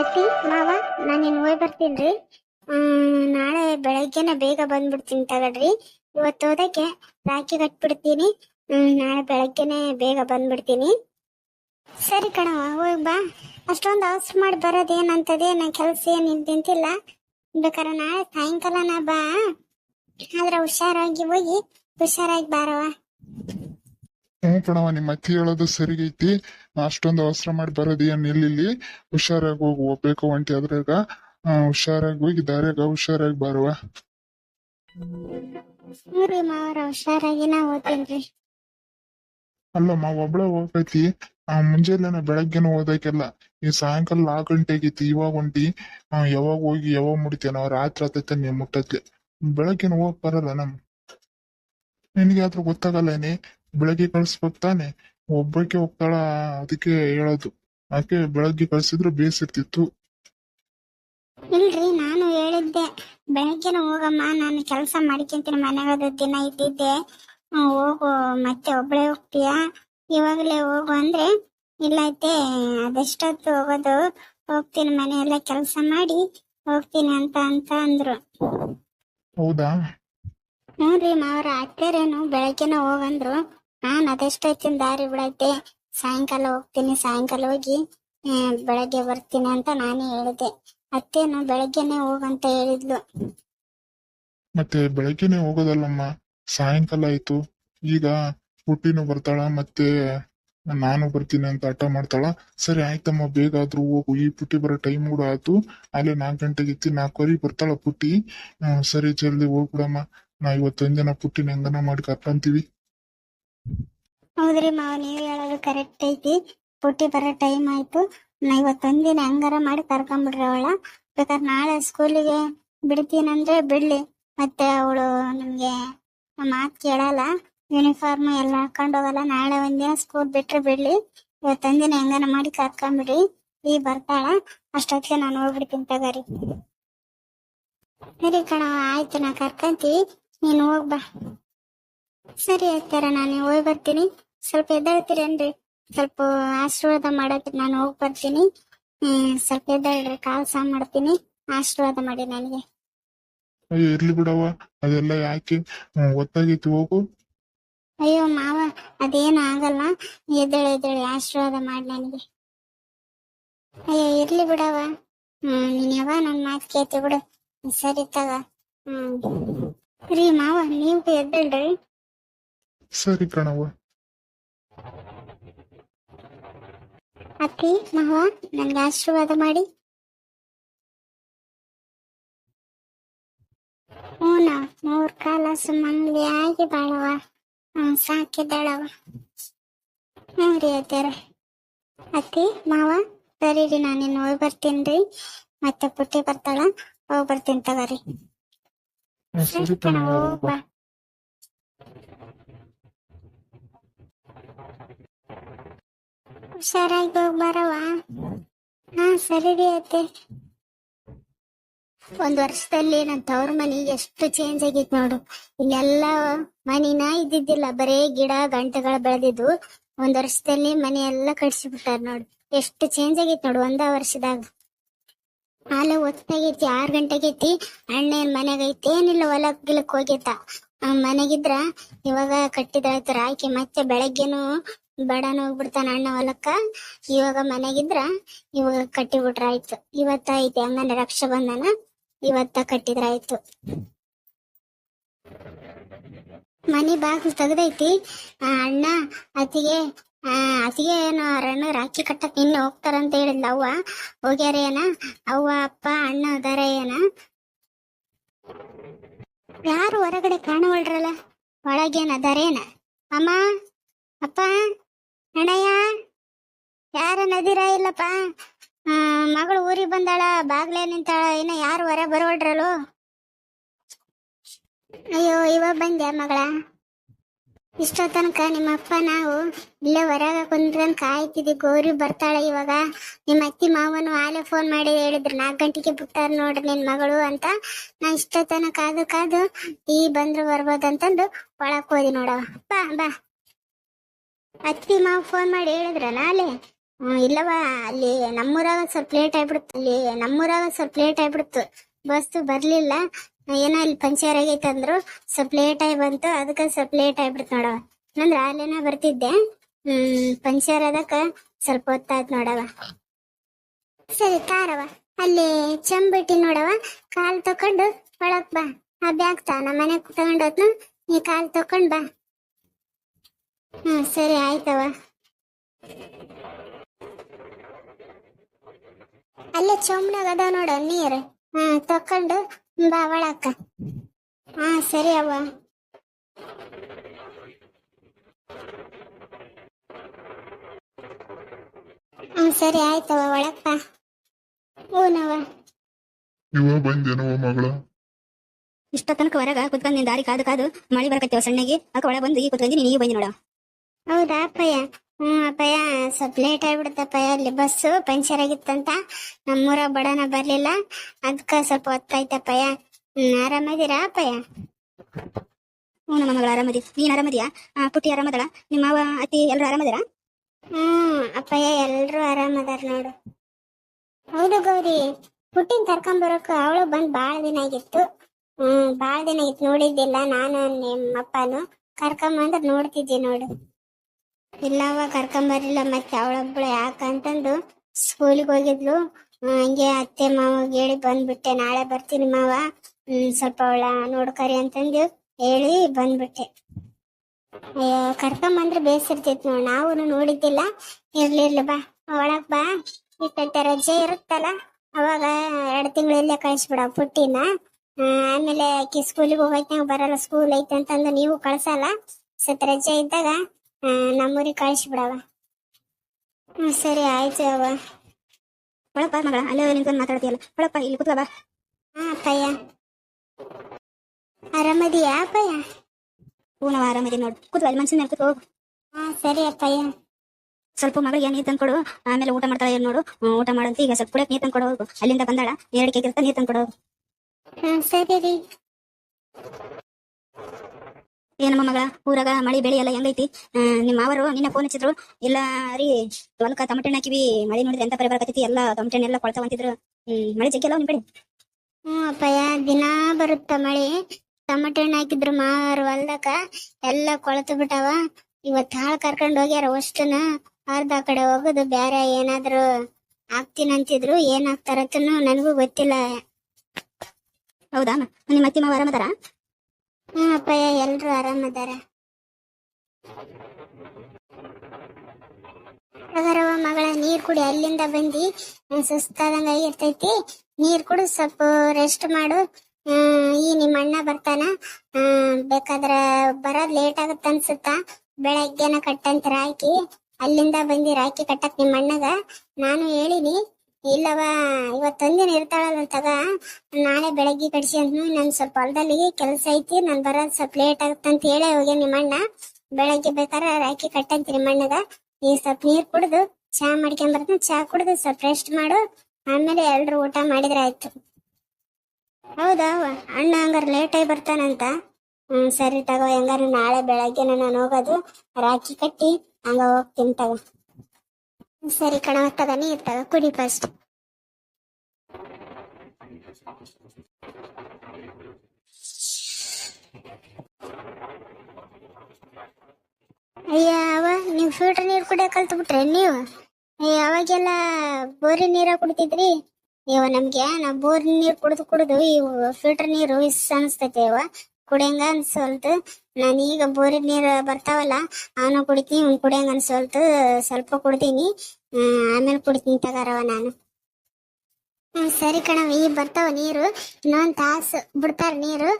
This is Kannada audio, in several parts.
ಅತ್ತಿ ಮಾವ, ನಾನು ಇನ್ನು ಹೋಗಿ ಬರ್ತೀನಿ ರೀ ನಾಳೆ ಬೆಳಗ್ಗೆನೆ ಬೇಗ ಬಂದ್ಬಿಡ್ತೀನಿ ತಗಡ್ರಿ ಇವತ್ತು ಹೋದಕ್ಕೆ ರಾಖಿ ಕಟ್ಬಿಡ್ತೀನಿ. ನಾಳೆ ಬೆಳಗ್ಗೆನೆ ಬೇಗ ಬಂದ್ಬಿಡ್ತೀನಿ. ಸರಿ ಕಣವ ಹೋಗಿ ಬಾ. ಅಷ್ಟೊಂದು ಹೌಸ್ ಮಾಡಿ ಬರೋದೇನಂತದೇ ನನ್ನ ಕೆಲಸ ಏನು ನಿಂತಿಲ್ಲ. ಬೇಕಾದ್ರೆ ನಾಳೆ ಸಾಯಂಕಾಲನ ಬಾ. ಆದ್ರೆ ಹುಷಾರಾಗಿ ಹೋಗಿ, ಹುಷಾರಾಗಿ ಬಾರವ ಕಣವ ನಿಮ್ಮ ಅತ್ತಿ ಹೇಳೋದು ಸರಿಗೈತಿ. ಅಷ್ಟೊಂದು ಅವಸರ ಮಾಡಿ ಬರೋದೇನ್ ಇಲ್ಲಿ ಹುಷಾರಾಗಿ ಹೋಗಿ ಹೋಗ್ಬೇಕು ಒಂಟಿ ಅದ್ರಾಗ ಹುಷಾರಾಗಿ ಹೋಗಿ ದಾರ್ಯಾಗ ಹುಷಾರಾಗಿ ಬರುವ. ಅಲ್ಲಮ್ಮ ಒಬ್ಳೆ ಹೋಗೈತಿ ಆ ಮುಂಜಾನೆ ಬೆಳಗ್ಗೆನೂ ಓದಕ್ಕೆಲ್ಲ ಈ ಸಾಯಂಕಾಲ ನಾಲ್ಕು ಗಂಟೆ ಆಗೈತಿ ಇವಾಗ ಹೊಂಟಿ ಆ, ಯಾವಾಗ ಹೋಗಿ ಯಾವಾಗ ಮುಡಿತೇನೋ ರಾತ್ರಿ ಆತೈತೆ ನೀವು ಮುಟ್ಟತ್ಲೆ ಬೆಳಗ್ಗೆನ ಹೋಗ್ ಬರಲ್ಲ ನಮ್ ನಿನಗೆ ಆದ್ರೂ ಗೊತ್ತಾಗಲ್ಲೇನೆ ಬೆಳಗ್ಗೆ ಕಳ್ಸ್ಬೇಕು ತಾನೆ? ಒಬ್ಬಕ್ಕೆ ಹೋಗ್ತಾಳ? ಅದಕ್ಕೆ ಹೇಳೋದು. ಆಕೆ ಬೆಳಗ್ಗೆ ಕಳ್ಸಿದ್ರು ಬೇಸಿರ್ತಿತ್ತು. ಇಲ್ರಿ ನಾನು ಹೇಳಿದ್ದೆ. ಬೆಳಗ್ಗೆನ ಹೋಗಮ್ಮ ನಾನು ಕೆಲಸ ಮಾಡ್ಕೊಂತೀನಿ ಅದು ದಿನ ಇದ್ದಿದ್ದೆ. ಹೋಗು ಮತ್ತೆ ಒಬ್ಳೆ ಹೋಗ್ತೀಯಾ? ಇವಾಗಲೇ ಹೋಗು ಅಂದ್ರೆ ಇಲ್ಲ ಐತೆ ಅದೆಷ್ಟೊತ್ತು ಹೋಗೋದು. ಹೋಗ್ತೀನಿ ಮನೆಯೆಲ್ಲ ಕೆಲಸ ಮಾಡಿ ಹೋಗ್ತೀನಿ ಅಂತ ಅಂತ ಅಂದ್ರು. ಹೌದಾ? ಹ್ಞೂ ರೀ ಮಾವ್ರ ಅತ್ತೇರೇನು ಬೆಳಗ್ಗೆನ ಹೋಗಂದ್ರು. ನಾನು ಅದೆಷ್ಟೊತ್ತಿನ ದಾರಿ ಬಿಡೈತೆ. ಸಾಯಂಕಾಲ ಹೋಗ್ತೀನಿ, ಸಾಯಂಕಾಲ ಹೋಗಿ ಬೆಳಗ್ಗೆ ಬರ್ತೀನಿ ಅಂತ ನಾನೇ ಹೇಳಿದೆ. ಅತ್ತೇನು ಬೆಳಗ್ಗೆನೆ ಹೋಗಂತ ಹೇಳಿದ್ಲು. ಮತ್ತೆ ಬೆಳಗ್ಗೆನೆ ಹೋಗೋದಲ್ಲಮ್ಮ. ಸಾಯಂಕಾಲ ಆಯ್ತು. ಈಗ ಹುಟ್ಟಿನು ಬರ್ತಾಳ, ಮತ್ತೆ ನಾನು ಬರ್ತೀನಿ ಅಂತ ಹಠ ಮಾಡ್ತಾಳ. ಸರಿ ಆಯ್ತಮ್ಮ, ಬೇಗ ಆದ್ರೂ ಹೋಗು. ಈ ಪುಟ್ಟಿ ಬರೋ ಟೈಮ್ ಕೂಡ ಆಯ್ತು. ಅಲ್ಲಿ ನಾಲ್ಕು ಗಂಟೆಗೆ ಇತ್ತಿ ನಾಲ್ಕುವರೆಗೆ ಬರ್ತಾಳ ಪುಟ್ಟಿ. ಸರಿ, ಜಲ್ದಿ ಹೋಗ್ಬಿಡಮ್ಮ. ನಾ ಇವತ್ತೊಂದಿನ ಪುಟ್ಟಿನ ಹೆಂಗನ ಮಾಡಿ ಕರ್ಕಂತೀವಿ. ಹೌದ್ರಿ ಮಾವ, ನೀವ್ ಹೇಳೋದು ಕರೆಕ್ಟ್ ಐತಿ. ಪುಟ್ಟಿ ಬರೋ ಟೈಮ್ ಆಯ್ತು. ನಾ ಇವತ್ತೊಂದಿನ ಹಂಗಾರ ಮಾಡಿ ಕರ್ಕೊಂಡ್ಬಿಡ್ರಿ ಅವಳ. ಬೇಕಾದ್ರೆ ನಾಳೆ ಸ್ಕೂಲಿಗೆ ಬಿಡ್ತೀನಂದ್ರೆ ಬಿಡ್ಲಿ. ಮತ್ತೆ ಅವಳು ನಮ್ಗೆ ಮಾತು ಕೇಳಲ್ಲ. ಯೂನಿಫಾರ್ಮ್ ಎಲ್ಲ ಹಾಕೊಂಡು ಹೋಗಲ್ಲ. ನಾಳೆ ಒಂದಿನ ಸ್ಕೂಲ್ ಬಿಟ್ರೆ ಬಿಡ್ಲಿ. ಇವತ್ತೊಂದಿನ ಹೆಂಗಾನ ಮಾಡಿ ಕರ್ಕೊಂಡ್ಬಿಡ್ರಿ ಈ ಬರ್ತಾಳ. ಅಷ್ಟೊತ್ತಿಗೆ ನಾನು ಹೋಗ್ಬಿಡ್ತೀನಿ ತಗರಿ. ಸರಿ ಕಣ ಆಯ್ತು ನಾ ಕರ್ಕಂತೀವಿ ನೀನು ಹೋಗ್ಬಾ ಸರಿ ಆಯ್ತಾರ ನಾನು ಹೋಗಿ ಬರ್ತೀನಿ. ಸ್ವಲ್ಪ ಎದ್ದೇಳ್ತೀರೇನ್ರಿ ಸ್ವಲ್ಪ ಆಶೀರ್ವಾದ ಮಾಡತ್ರಿ ನಾನು ಹೋಗಿ ಬರ್ತೀನಿ. ಸ್ವಲ್ಪ ಎದ್ದೇಳ್ರಿ ಕಾಲ್ ಸಹ ಮಾಡ್ತೀನಿ. ಆಶೀರ್ವಾದ ಮಾಡಿ ನನಗೆ. ಅಯ್ಯೋ ಇರ್ಲಿ ಬಿಡವ ಅದೆಲ್ಲ ಯಾಕೆ? ಗೊತ್ತಾಗಿತ್ತು ಹೋಗು. ಅಯ್ಯೋ ಮಾವ ಅದೇನು ಆಗಲ್ಲ. ಎದ್ದೇಳಿ ಎದ್ದೇಳಿ ಆಶೀರ್ವಾದ ಮಾಡಿ ನನಗೆ. ಅಯ್ಯೋ ಇರ್ಲಿ ಬಿಡವ ಹ್ಮ್ ನೀನ್ ಯಾವ ನನ್ ಮಾತು ಕೇಳ್ತಿ ಬಿಡು. ಸರಿ ತಗ. ಹ್ಮ್. ರೀ ಮಾವ ನೀವು ಎದ್ದೇಳ್ರಿ. ಸರಿ ಕಣವ ಅತ್ತಿ ಮಾವ ನನ್ಗೆ ಆಶೀರ್ವಾದ ಮಾಡಿ. ಹೂನ ಮೂರ್ ಕಾಲ ಸುಮಂಗ್ಲಿಯಾಗಿ ಬಾಳವ ಹ್ಮ್ ಸಾಕಿದ್ದಾಳವ ಹ್ಞೂ ರೀ ಅತ್ಯಾರ ಅತ್ತಿ ಮಾವ ಸರಿ ರೀ ನಾನು ಇನ್ನು ಹೋಗಿ ಬರ್ತೀನಿ ರೀ. ಮತ್ತೆ ಪುಟ್ಟಿ ಬರ್ತಾಳ ಹೋಗಿ ಬರ್ತೀನಿ ತಗೋರಿ. ಸರಿ ಕಣವ ಹೋಗ್ ಬಾ. ಹುಷಾರಾಗಿ ಹೋಗಿ ಬರವ ಹಾ, ಸರಿ ರೀ ಅತ್ತೆ. ಒಂದ್ ವರ್ಷದಲ್ಲಿ ನನ್ ತವ್ರ ಮನಿ ಎಷ್ಟು ಚೇಂಜ್ ಆಗೈತ್ ನೋಡು. ಇಲ್ಲೆಲ್ಲ ಮನಿನ ಇದ್ದಿದ್ದಿಲ್ಲ, ಬರೇ ಗಿಡ, ಗಂಟೆಗಳ ಬೆಳೆದಿದ್ದು. ಒಂದ್ ವರ್ಷದಲ್ಲಿ ಮನೆ ಎಲ್ಲ ಕಟ್ಸಿ ಬಿಟ್ಟಾರ ನೋಡು. ಎಷ್ಟು ಚೇಂಜ್ ಆಗೈತ್ ನೋಡು ಒಂದ ವರ್ಷದಾಗ. ಹಾಲ ಹೊತ್ತಾಗೈತಿ ಆರ್ ಗಂಟೆಗೈತಿ ಅಣ್ಣ ಏನ್ ಮನೆಗ್ ಐತಿ ಏನಿಲ್ಲ ಹೊಲ ಗಿಲಕ್ ಹೋಗೈತ ಮನೆಗಿದ್ರ ಇವಾಗ ಕಟ್ಟಿದಾಯ್ತಾರ ಆಯ್ಕೆ ಮತ್ತೆ ಬೆಳಗ್ಗೆನು ಬಡನ್ ಹೋಗ್ಬಿಡ್ತಾನ ಅಣ್ಣ ಹೊಲಕ್ಕ. ಇವಾಗ ಮನೆಗಿದ್ರ ಇವಾಗ ಕಟ್ಟಿ ಬಿಟ್ರಾಯ್ತು ಇವತ್ತ ಐತಿ ಹಂಗನ ರಕ್ಷಾ ಬಂಧನ ಇವತ್ತ ಕಟ್ಟಿದ್ರಾಯ್ತು ಮನಿ ಬಾಗಿಲು ತೆಗ್ದೈತಿ. ಅಣ್ಣ ಅತಿಗೆ ಆ, ಅತಿಗೆ ಏನು ಅರಣ್ಣ ರಾಖಿ ಕಟ್ಟಕ್ ನಿನ್ನೆ ಹೋಗ್ತಾರಂತ ಹೇಳಿದ್ಲ ಅವ್ವ. ಹೋಗ್ಯಾರ ಏನ? ಅವ್ವ ಅಪ್ಪ ಅಣ್ಣ ಅದಾರ ಏನ? ಯಾರು ಹೊರಗಡೆ ಕಾಣವಳ್ರಲ್ಲ ಒಳಗೇನ ಅದಾರೇನ? ಅಮ್ಮ ಅಪ್ಪ? ಅಣ್ಣಯ್ಯ, ಯಾರ ನದಿರ ಇಲ್ಲಪ್ಪ? ಮಗಳು ಊರಿಗೆ ಬಂದಾಳ, ಬಾಗ್ಲೇ ನಿಂತಾಳ, ಇನ್ನ ಯಾರು ಹೊರ ಬರೋಳ್ರಲು ಅಯ್ಯೋ ಇವಾಗ ಬಂದ್ಯಾ ಮಗಳ? ಇಷ್ಟೋ ತನಕ ನಿಮ್ಮ ಅಪ್ಪ ನಾವು ಇಲ್ಲೇ ಹೊರಗ ಕುಂತ್ಕೊಂಡ್ ಕಾಯ್ತಿದ್ವಿ, ಗೌರಿ ಬರ್ತಾಳೆ ಇವಾಗ. ನಿಮ್ಮ ಅತ್ತಿ ಮಾವನು ಆಲೆ ಫೋನ್ ಮಾಡಿ ಹೇಳಿದ್ರು, ನಾಲ್ಕು ಗಂಟೆಗೆ ಬಿಟ್ಟಾರ ನೋಡ್ರಿ ನಿನ್ ಮಗಳು ಅಂತ. ನಾ ಇಷ್ಟೋ ತನಕ ಕಾದು ಕಾದು ಈ ಬಂದ್ರು ಬರ್ಬೋದಂತಂದು ಒಳಕ್ ಹೋದಿ ನೋಡವ ಬಾ ಬಾ. ಅತ್ತಿ ಮಾವು ಫೋನ್ ಮಾಡಿ ಹೇಳಿದ್ರಲ್ಲ ಅಲ್ಲಿ? ಇಲ್ಲವ ಅಲ್ಲಿ ನಮ್ಮೂರಾಗ ಸ್ವಲ್ಪ ಲೇಟ್ ಆಗ್ಬಿಡ್ತು, ಅಲ್ಲಿ ನಮ್ಮೂರಾಗ ಸ್ವಲ್ಪ ಲೇಟ್ ಆಗ್ಬಿಡ್ತು. ಬಸ್ ಬರ್ಲಿಲ್ಲ. ಏನೋ ಇಲ್ಲಿ ಪಂಚರ್ ಆಗೈತೆ ಅಂದ್ರು, ಸ್ವಲ್ಪ ಲೇಟ್ ಆಗಿ ಬಂತು, ಅದಕ್ಕೆ ಸ್ವಲ್ಪ ಲೇಟ್ ಆಗ್ಬಿಡ್ತು ನೋಡವ ನಂದ್ರ ಅಲ್ಲೇನ ಬರ್ತಿದ್ದೆ. ಹ್ಮ್, ಪಂಚರ್ ಅದಕ್ಕ ಸ್ವಲ್ಪ ಹೊತ್ತಾಯ್ತು ನೋಡವ ಸರಿ ಕಾರವ ಅಲ್ಲಿ ಚಂಬಿಟ್ಟಿ ನೋಡವ ಕಾಲ್ ತಕೊಂಡು ಒಳಗ್ ಬಾ. ಆ ಬ್ಯಾಗ್ ತಾ ನಮ್ಮ ಮನೆ ತಗೊಂಡೋದ್ನು ನೀ ಕಾಲ್ ತಕೊಂಡ್ ಬಾ. ಹ್ಮ್ ಸರಿ ಆಯ್ತವ ಅಲ್ಲೇ ಚೊಂಬ್ನಾಗ ಅದ ನೋಡ ನೀರ್ ಹಾ ತಕೊಂಡು ಬಾ ಒಳಕ್ಕ. ಹಾ ಸರಿ ಅವ್ವ. ಹ್ಮ್ ಸರಿ ಆಯ್ತವ ಒಳಕ್ಕ ಹೂನವ ಇವ ಬಂದೇನವ ಮಗಳ? ಇಷ್ಟ ತನಕ ಹೊರಗ ಕುತ್ಕೊಂಡ್ ನಿನ್ ದಾರಿ ಕಾದು ಕಾದು ಮಳಿ ಬರಕತ್ತೇವ ಸಣ್ಣಗೆ. ಅಕ್ಕ ಒಳಗೆ ಬಂದು ಈಗ ಕುತ್ಕೊಂಡಿ ನೀನು ಬಂದಿ ನೋಡ. ಹೌದಾ ಅಪ್ಪಯ್ಯ? ಹ್ಮ್ ಅಪ್ಪಯ್ಯ, ಸ್ವಲ್ಪ ಲೇಟ್ ಆಗ್ಬಿಡುತ್ತಪ್ಪಯ್ಯ ಅಲ್ಲಿ ಬಸ್ಸು ಪಂಚರ್ ಆಗಿತ್ತಂತ. ನಮ್ಮೂರ ಬಡನ ಬರ್ಲಿಲ್ಲ. ಅದಕ್ಕ ಸ್ವಲ್ಪ ಹೊತ್ತಾಯ್ತಪ್ಪಯ್ಯ ಹ್ಮ್, ಆರಾಮದಿರಾ ಅಪ್ಪಯ್ಯ? ಹ್ಞೂ ನಮ್ಮ ಮಗಳ ಆರಾಮದಿ. ನೀನ್ ಆರಾಮದಿಯಾ? ಪುಟ್ಟಿ ಆರಾಮದಳ? ನಿಮ್ಮ ಮಾವ, ಅತ್ತಿ ಎಲ್ಲರೂ ಆರಾಮದಾರ? ಹ್ಮ್, ಅಪ್ಪಯ್ಯ ಎಲ್ರು ಆರಾಮದಾರ ನೋಡು. ಹೌದು ಗೌರಿ. ಹುಟ್ಟಿನ ಕರ್ಕೊಂಡ್ ಬರೋಕ ಅವಳು ಬಂದ್ ಬಾಳ ದಿನ ಆಗಿತ್ತು. ಹ್ಮ್, ಬಾಳ ದಿನ ಆಗಿತ್ತು. ನೋಡಿದ್ದಿಲ್ಲ ನಾನು ನಿಮ್ಮ ಅಪ್ಪನು ಕರ್ಕೊಂಬಂದ್ರ ನೋಡ್ತಿದ್ದೆ ನೋಡು. ಇಲ್ಲವ ಕರ್ಕೊಂಬರ್ಲಿಲ್ಲ ಮತ್ತೆ ಅವಳೊಬ್ಳು ಯಾಕಂತಂದು ಸ್ಕೂಲಿಗೆ ಹೋಗಿದ್ಲು. ಹಂಗೆ ಅತ್ತೆ ಮಾವ ಹೇಳಿ ಬಂದ್ಬಿಟ್ಟೆ. ನಾಳೆ ಬರ್ತೀನಿ ಮಾವ. ಸ್ವಲ್ಪ ಅವಳ ನೋಡ್ಕರಿ ಅಂತಂದು ಹೇಳಿ ಬಂದ್ಬಿಟ್ಟೆ. ಅಯ್ಯೋ ಕರ್ಕೊಂಬಂದ್ರೆ ಬೇಸಿರ್ತೈತಿ ನೋಡ್. ನಾವು ನೋಡಿದ್ದಿಲ್ಲ. ಇರ್ಲಿ ಇರ್ಲಿ, ಬಾ. ಒಳಗ್ ಬಾ. ಇಟ್ಟಂತೆ ರಜೆ ಇರುತ್ತಲ್ಲ, ಅವಾಗ ಎರಡು ತಿಂಗಳಲ್ಲೇ ಕಳಿಸ್ಬಿಡ ಪುಟ್ಟಿನ. ಆಮೇಲೆ ಆಕಿ ಸ್ಕೂಲಿಗೆ ಹೋಗೈತೆ ಬರಲ್ಲ ಸ್ಕೂಲ್ ಐತೆ ಅಂತಂದು ನೀವು ಕಳ್ಸಲ್ಲ. ಸತ್ ರಜೆ ಇದ್ದಾಗ ನಮ್ಮೂರಿಗೆ ಕಳಿಸ್ಬಿಡವ ಹ್ಮ್, ಸರಿ, ಆಯ್ತು ಅವ್ವ. ಹೊಳಪ್ಪ ಮಗಳ, ಅಲ್ಲೇ ನಿಂತ್ಕೊಂಡು ಮಾತಾಡ್ತೀಯಲ್ಲ. ಹೊಳಪ್ಪ ಇಲ್ಲಿ ಕುತ್ಕೋ, ಬಾ. ಹಾ ಅಪ್ಪಯ್ಯ. ಆರಾಮದಿಯಾ, ಅಪ್ಪಯ್ಯ? ಹ್ಞೂ ಆರಾಮದಿ ನೋಡು. ಕುತ್ಕೋ, ಅಲ್ಲಿ ಮನ್ಸಿನ ಕುತ್ಕೋ, ಹೋಗು. ಹಾ ಸರಿ, ಅಪ್ಪಯ್ಯ. ಸ್ವಲ್ಪ ಮಗಳಿಗೆ ನೀರು ತಂದ್ಕೊಡು ಆಮೇಲೆ ಊಟ ಮಾಡ್ತಾಳೆ ಏನ್ ನೋಡು. ಊಟ ಮಾಡಂತ ಈಗ ಸ್ವಲ್ಪ ಕುಡಿಯಕ್ಕೆ ನೀರು ತಂದ್ಕೊಡು ಹೋಗು. ಅಲ್ಲಿಂದ ಬಂದಾಳ. ಎರಡು ಕೇಕ್ ನೀರು ತಂದ್ಕೊಡು ಹೋಗು. ಹಾ ಸರಿ ರೀ. ಏನಮ್ಮ ಮಗಳ ಊರಾಗ ಮಳಿ ಬೆಳಿ ಎಲ್ಲ ಹೆಂಗೈತಿ? ನಿಮ್ಮ ಮಾವರು ನಿನ್ನ ಫೋನ್ ಹಚ್ಚಿದ್ರು ಇಲ್ಲ ರೀ ಹೊಲಕ್ಕ ತಮಟೆಣ್ಣ ಹಾಕಿವಿ ಮಳಿ ನೋಡಿದ್ರೆ ಎಂತ ಪರಿ ಬರಕತ್ತೈತಿ ಎಲ್ಲ ತಮಟೆ ಎಲ್ಲ ಕೊಳ್ತಾವಂತಿದ್ರು ಹ್ಮ್ ಮಳಿ ಜಗ್ಗಿಲ್ಲ ನಿಮ್ ಕಡೆ? ಹ್ಞೂ ಅಪ್ಪಯ್ಯ ದಿನಾ ಬರುತ್ತ ಮಳಿ. ತಮಟೆ ಹಣ್ಣು ಹಾಕಿದ್ರು ಮಾರು ಹೊಲ್ದಕ್ಕ ಎಲ್ಲ ಕೊಳತು ಬಿಟ್ಟಾವ. ಇವತ್ ಹಾಳು ಕರ್ಕೊಂಡು ಹೋಗ್ಯಾರ ಅಷ್ಟನ ಅರ್ಧ ಕಡೆ ಹೋಗೋದು ಬ್ಯಾರೆ ಏನಾದ್ರು ಹಾಕ್ತೀನಂತಿದ್ರು ಏನ್ ಹಾಕ್ತಾರತ್ತನು ನನಗೂ ಗೊತ್ತಿಲ್ಲ. ಹೌದಾ? ನಿಮ್ಮ ಅತ್ತಿ ಮಾವ ಆರಾಮದಾರ ಹ್ಞೂ ಅಪ್ಪಯ್ಯ, ಎಲ್ರು ಆರಾಮದಾರ ಅದರವ ಮಗಳ, ನೀರ್ ಕುಡಿ, ಅಲ್ಲಿಂದ ಬಂದಿ. ಸುಸ್ತಾದಂಗ ಆಗಿರ್ತೈತಿ ನೀರ್ ಕುಡು, ಸ್ವಲ್ಪ ರೆಸ್ಟ್ ಮಾಡು. ಈ ನಿಮ್ಮ ಅಣ್ಣ ಬರ್ತಾನ. ಬೇಕಾದ್ರ ಬರೋದ್ ಲೇಟ್ ಆಗತ್ತ ಅನ್ಸುತ್ತ? ಬೆಳಗ್ಗೆನ ಕಟ್ಟಂತ ರಾಕಿ ಅಲ್ಲಿಂದ ಬಂದಿ ರಾಕಿ ಕಟ್ಟಕ್ ನಿಮ್ಮ ಅಣ್ಣಗ. ನಾನು ಹೇಳಿನಿ ಇಲ್ಲವ ಇವತ್ತೊಂದಿನ ಇರ್ತಾಳಲ್ಲ ತಗ, ನಾಳೆ ಬೆಳಗ್ಗೆ ಕಡಿಸಿ ಅಂತ ನನ್ ಸ್ವಲ್ಪ ಹೊಲದಲ್ಲಿ ಕೆಲಸ ಐತಿ, ನಾನ್ ಬರೋದ್ ಸ್ವಲ್ಪ ಲೇಟ್ ಆಗುತ್ತೆ ಅಂತ ಹೇಳೇ ಹೋಗ್ಯ ನಿಮ್ಮಣ್ಣ ಬೆಳಗ್ಗೆ ಬೇಕಾರ ರಾಕಿ ಕಟ್ಟಂತ ನಿಮ್ಮಣ್ಣಗ ಈ ಸ್ವಲ್ಪ ನೀರ್ ಕುಡ್ದು, ಚಾ ಮಾಡ್ಕೊಂಡ್ ಬರ್ತೀನಿ ಚಾ ಕುಡ್ದು ಸ್ವಲ್ಪ ರೆಸ್ಟ್ ಮಾಡು. ಆಮೇಲೆ ಎಲ್ರು ಊಟ ಮಾಡಿದ್ರೆ ಆಯ್ತು. ಹೌದಾ? ಅಣ್ಣ ಹಂಗಾರ ಲೇಟ್ ಆಗಿ ಬರ್ತಾನಂತ? ಹ್ಮ್, ಸರಿ ತಗೋ, ಹೆಂಗಾರ ನಾಳೆ ಬೆಳಗ್ಗೆ ನಾನು ಹೋಗೋದು ರಾಕಿ ಕಟ್ಟಿ ಹಂಗ ಹೋಗ್ತೀನಿ ತಗೋ. ಸರಿ ಕಣವ ತಗ, ನೀರ್ ತಗೋ, ಕುಡಿ ಫಸ್ಟ್ ಅಯ್ಯ ಅವ ನೀವು ಫಿಲ್ಟರ್ ನೀರು ಕುಡಿಯೋ ಕಲ್ತು ಬಿಟ್ರೆ ನೀವು? ಯಾವಾಗೆಲ್ಲ ಬೋರಿನ ನೀರ ಕುಡಿತಿದ್ರಿ? ಇವ ನಮ್ಗೆ, ನಾವು ಬೋರಿನ ನೀರು ಕುಡಿದು ಕುಡಿದು ಇವು ಫಿಲ್ಟರ್ ನೀರು ಇಸ್ ಅನಿಸ್ತೈತೆ ಇವ ಕುಡಿಯಂಗ ಅನ್ಸೋಲ್ತು. ನಾನು ಈಗ ಬೋರಿನ ನೀರು ಬರ್ತಾವಲ್ಲ, ಅವನು ಕುಡಿತೀನಿ ಕುಡಿಯಂಗ ಅನ್ಸೋಲ್ತು. ಸ್ವಲ್ಪ ಕುಡ್ತೀನಿ ಆಮೇಲೆ ಕುಡಿತೀನಿ ತಗಾರವ ನಾನು. ಸರಿ ಕಣವ ಈಗ ಬರ್ತಾವ ನೀರು, ಇನ್ನೊಂದ್ ತಾಸು ಬಿಡ್ತಾರ ನೀರು.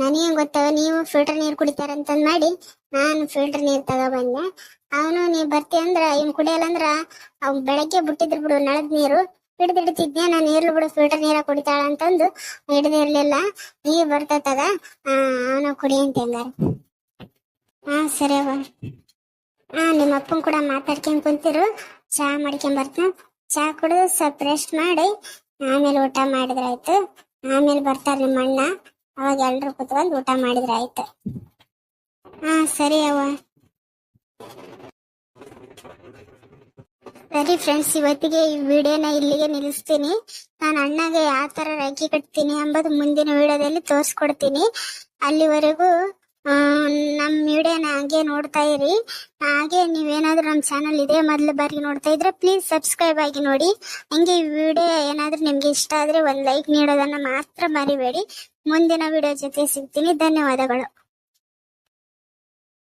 ನನಗೇನ್ ಗೊತ್ತವ, ನೀವು ಫಿಲ್ಟರ್ ನೀರು ಕುಡಿತಾರಂತಂದ್ ಮಾಡಿ ನಾನು ಫಿಲ್ಟರ್ ನೀರ್ ತಗೊಬಂದೆ. ಅವನು, ನೀ ಬರ್ತಿ ಅಂದ್ರ ಇವ್ ಕುಡಿಯಲ್ಲ ಅಂದ್ರ, ಅವ್ ಬೆಳಗ್ಗೆ ಬಿಟ್ಟಿದ್ರು ಬಿಡು, ನಳದ್ ನೀರು. ಹಿಡ್ದು ಹಿಡಿತಿದ್ನೆ ನಾನು ಇರ್ಲಿ ಬಿಡು ಫಿಲ್ಟರ್ ನೀರ ಕುಡಿತಾಳ ಅಂತಂದು ಹಿಡಿದಿರ್ಲಿಲ್ಲ ಈಗ ಬರ್ತದ ಅವನು ಕುಡಿ ಅಂತ ಹೆಂಗಾರ. ಹಾ, ಸರಿ ಅವ ಹಾ, ನಿಮ್ಮ ಅಪ್ಪನ್ ಕೂಡ ಮಾತಾಡ್ಕೊಂಡ್ ಕುಂತಿರು. ಚಹಾ ಮಾಡ್ಕೊಂಡ್ ಬರ್ತೀನಿ. ಚಾ ಕುಡಿದು ಸ್ವಲ್ಪ ರೆಸ್ಟ್ ಮಾಡಿ, ಆಮೇಲೆ ಊಟ ಮಾಡಿದ್ರಾಯ್ತು. ಆಮೇಲೆ ಬರ್ತಾರೆ ನಿಮ್ಮ ಅಣ್ಣ. ಅವಾಗ ಎಲ್ರು ಕುತ್ಕೊಂಡು ಊಟ ಮಾಡಿದ್ರಾಯ್ತು. ಹಾ, ಸರಿ ಅವ್ವ. ಸರಿ ಫ್ರೆಂಡ್ಸ್ ಇವತ್ತಿಗೆ ಈ ವಿಡಿಯೋನ ಇಲ್ಲಿಗೆ ನಿಲ್ಲಿಸ್ತೀನಿ. ನಾನು ಅಣ್ಣಗೆ ಯಾವ ತರ ರೆಕ್ಕಿ ಕಟ್ತೀನಿ ಎಂಬುದು ಮುಂದಿನ ವಿಡಿಯೋದಲ್ಲಿ ತೋರಿಸ್ಕೊಡ್ತೀನಿ. ಅಲ್ಲಿವರೆಗೂ ನಮ್ಮ ವಿಡಿಯೋನ ಹಾಗೆ ನೋಡ್ತಾ ಇರಿ. ಹಾಗೆ ನೀವೇನಾದ್ರೂ ನಮ್ಮ ಚಾನಲ್ ಇದೇ ಮೊದಲು ಬಾರಿ ನೋಡ್ತಾ ಇದ್ರೆ ಪ್ಲೀಸ್ ಸಬ್ಸ್ಕ್ರೈಬ್ ಆಗಿ ನೋಡಿ. ಹಂಗೆ ಈ ವಿಡಿಯೋ ಏನಾದ್ರೂ ನಿಮ್ಗೆ ಇಷ್ಟ ಆದ್ರೆ ಒಂದು ಲೈಕ್ ನೀಡೋದನ್ನ ಮಾತ್ರ ಮರಿಬೇಡಿ. ಮುಂದಿನ ವಿಡಿಯೋ ಜೊತೆ ಸಿಗ್ತೀನಿ. ಧನ್ಯವಾದಗಳು.